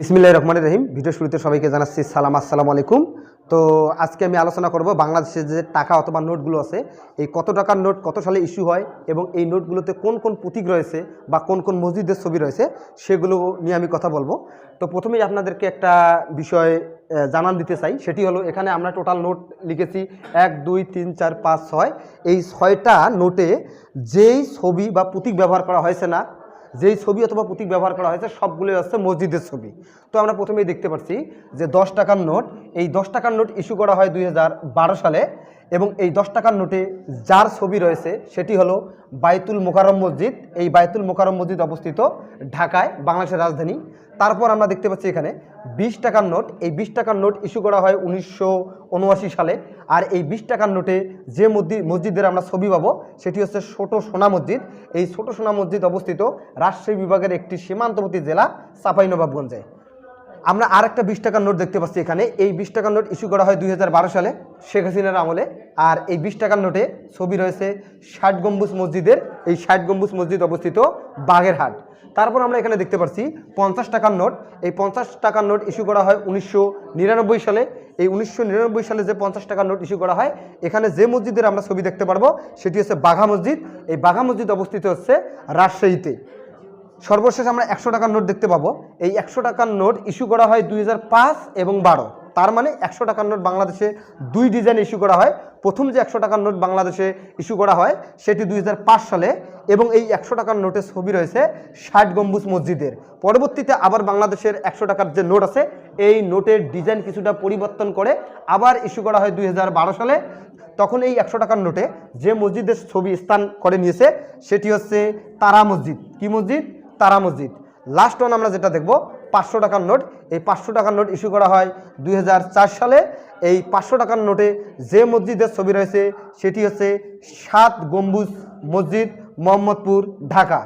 বিসমিল্লাহ রহমান রহিম। ভিডিও শুরুতে সবাইকে জানাচ্ছি সালাম, আসসালামু আলাইকুম। তো আজকে আমি আলোচনা করব বাংলাদেশের যে টাকা অথবা নোটগুলো আছে, এই কত টাকার নোট, কত সালে ইস্যু হয় এবং এই নোটগুলোতে কোন কোন প্রতীক রয়েছে বা কোন কোন মসজিদের ছবি রয়েছে, সেগুলো নিয়ে আমি কথা বলব। তো প্রথমেই আপনাদেরকে একটা বিষয় জানান দিতে চাই। সেটি হলো, এখানে আমরা টোটাল নোট লিখেছি এক, দুই, তিন, চার, পাঁচ, ছয়। এই ছয়টা নোটে যেই ছবি বা প্রতীক ব্যবহার করা হয়েছে না যেই ছবি অথবা প্রতীক ব্যবহার করা হয়েছে, সবগুলোই হচ্ছে মসজিদের ছবি। তো আমরা প্রথমেই দেখতে পাচ্ছি যে দশ টাকার নোট, এই দশ টাকার নোট ইস্যু করা হয় দুই হাজার বারো সালে। এবং এই দশ টাকার নোটে যার ছবি রয়েছে সেটি হলো বাইতুল মোকারম মসজিদ। এই বাইতুল মোকারম মসজিদ অবস্থিত ঢাকায়, বাংলাদেশের রাজধানী। তারপর আমরা দেখতে পাচ্ছি এখানে বিশ টাকার নোট। এই বিশ টাকার নোট ইস্যু করা হয় উনিশশো উনআশি সালে। আর এই বিশ টাকার নোটে যে মসজিদ মসজিদের আমরা ছবি পাবো সেটি হচ্ছে ছোট সোনা মসজিদ। এই ছোট সোনা মসজিদ অবস্থিত রাজশাহী বিভাগের একটি সীমান্তবর্তী জেলা, চাঁপাইনবাবগঞ্জে। আমরা আর একটা বিশ টাকার নোট দেখতে পাচ্ছি এখানে। এই বিশ টাকার নোট ইস্যু করা হয় দু হাজার বারো সালে শেখ হাসিনার আমলে। আর এই বিশ টাকার নোটে ছবি রয়েছে ষাট গম্বুজ মসজিদের, এই ষাট গম্বুজ মসজিদ অবস্থিত বাগেরহাট। তারপর আমরা এখানে দেখতে পাচ্ছি পঞ্চাশ টাকার নোট। এই পঞ্চাশ টাকার নোট ইস্যু করা হয় উনিশশো নিরানব্বই সালে। এই উনিশশো নিরানব্বই সালে যে পঞ্চাশ টাকার নোট ইস্যু করা হয়, এখানে যে মসজিদের আমরা ছবি দেখতে পারব, সেটি হচ্ছে বাঘা মসজিদ। এই বাঘা মসজিদ অবস্থিত হচ্ছে রাজশাহীতে। সর্বশেষ আমরা একশো টাকার নোট দেখতে পাবো। এই একশো টাকার নোট ইস্যু করা হয় দুই হাজার পাঁচ এবং বারো। তার মানে একশো টাকার নোট বাংলাদেশে দুই ডিজাইন ইস্যু করা হয়। প্রথম যে একশো টাকার নোট বাংলাদেশে ইস্যু করা হয়, সেটি দুই হাজার পাঁচ সালে এবং এই একশো টাকার নোটের ছবি রয়েছে ষাট গম্বুজ মসজিদের। পরবর্তীতে আবার বাংলাদেশের একশো টাকার যে নোট আছে, এই নোটের ডিজাইন কিছুটা পরিবর্তন করে আবার ইস্যু করা হয় দুই হাজার বারো সালে। তখন এই একশো টাকার নোটে যে মসজিদের ছবি স্থান করে নিয়েছে, সেটি হচ্ছে তারা মসজিদ। কি মসজিদ? তারা মসজিদ। লাস্ট ওয়ান আমরা যেটা দেখব, পাঁচশো টাকার নোট। এই পাঁচশো টাকার নোট ইস্যু করা হয় দুই হাজার চার সালে। এই পাঁচশো টাকার নোটে যে মসজিদের ছবি রয়েছে, সেটি হচ্ছে সাত গম্বুজ মসজিদ, মোহাম্মদপুর, ঢাকা।